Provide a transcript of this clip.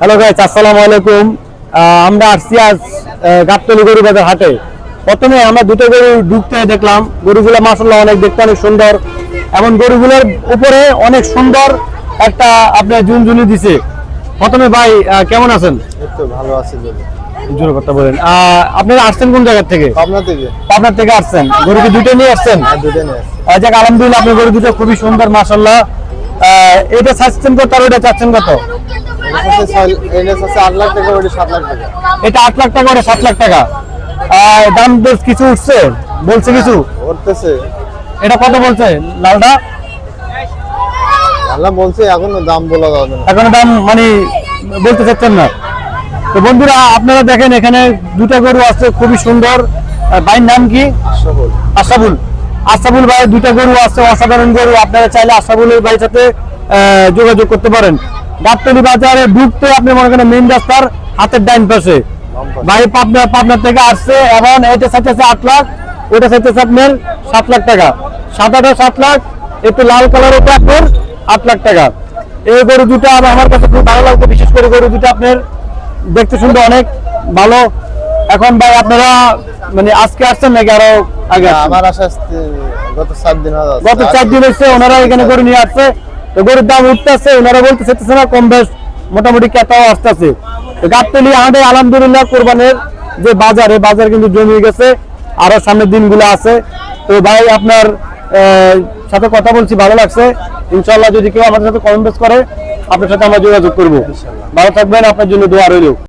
Hello guys আসসালামু আলাইকুম। আমরা আসছি আজ গাবতলী গরু বাজার হাটে। প্রথমে আমরা দুটো গরু ঢুকতে দেখলাম। গরুগুলো মাসাল্লাহ অনেক দেখতে অনেক সুন্দর। এমন গরুগুলোর উপরে অনেক সুন্দর একটা আপনার ঝুনঝুনি দিছে। প্রথমে ভাই কেমন আছেন? ভালো আছে যদি কথা বলেন। আপনারা আসছেন কোন জায়গা থেকে? পাবনা থেকে। আসছেন। গরু কি দুটো নিয়ে আসছেন? আর দুটো নিয়ে যাক আলহামদুলিল্লাহ আপনার গরু দুটো খুবই সুন্দর মাসাল্লাহ এটা চাচ্ছেন কত আর ওটা চাচ্ছেন কত? এটা আট লাখ টাকা ওটা সাত লাখ টাকা। এটা আট লাখ টাকা ওটা সাত লাখ টাকা। আহ, দাম বেশ কিছু উঠছে বলছে কিছু? উঠতেছে। এটা কত বলছে লালটা আল্লাহ বলছে এখনও দাম বলা যাবে না। এখন দাম মানে বলতে চাচ্ছেন না। তো বন্ধুরা আপনারা দেখেন এখানে দুটা গরু আছে খুবই সুন্দর। ভাইয়ের নাম কি? আশাবুল আশাবুল ভাইয়ের দুটা গরু আছে অসাধারণ গরু। আপনারা চাইলে আশাবুলের ভাইয়ের সাথে আহ, যোগাযোগ করতে পারেন। গাবতলি বাজারে ঢুকতে আপনি মনে করেন মেইন রাস্তার হাতের ডাইন পাশে। ভাই পাবনা পাবনা থেকে আসছে এখন এটা চাইতেছে আট লাখ ওটা চাইতেছে আপনার সাত লাখ টাকা। সাদাটা সাত লাখ একটু লাল কালার ওটা আপনার আট লাখ টাকা। এই গরু দুটো আমার কাছে খুব ভালো লাগছে বিশেষ করে গরু দুটো আপনার দেখতে শুনতে অনেক ভালো। এখন ভাই আপনারা মানে আজকে আসছেন নাকি আরও আগে আমার আসতে গত সাত দিন গত চার দিন হচ্ছে ওনারা এখানে গরু নিয়ে আসছে। তো গরুর দাম উঠতেছে, ওনারা বলতেছে না কম বেশ, মোটামুটি ক্রেতাও আসতেছে। তো গাবতলি আমাদের আলহামদুলিল্লাহ কোরবানের যে বাজার বাজার কিন্তু জমে গেছে, আরও সামনের দিনগুলো আছে। তো ভাই, আপনার সাথে কথা বলছি, ভালো লাগছে? ইনশাল্লাহ যদি কেউ আমাদের সাথে কম বেশ করে, আপনার সাথে আমরা যোগাযোগ করব। ভালো থাকবেন, আপনার জন্য দোয়া রইল।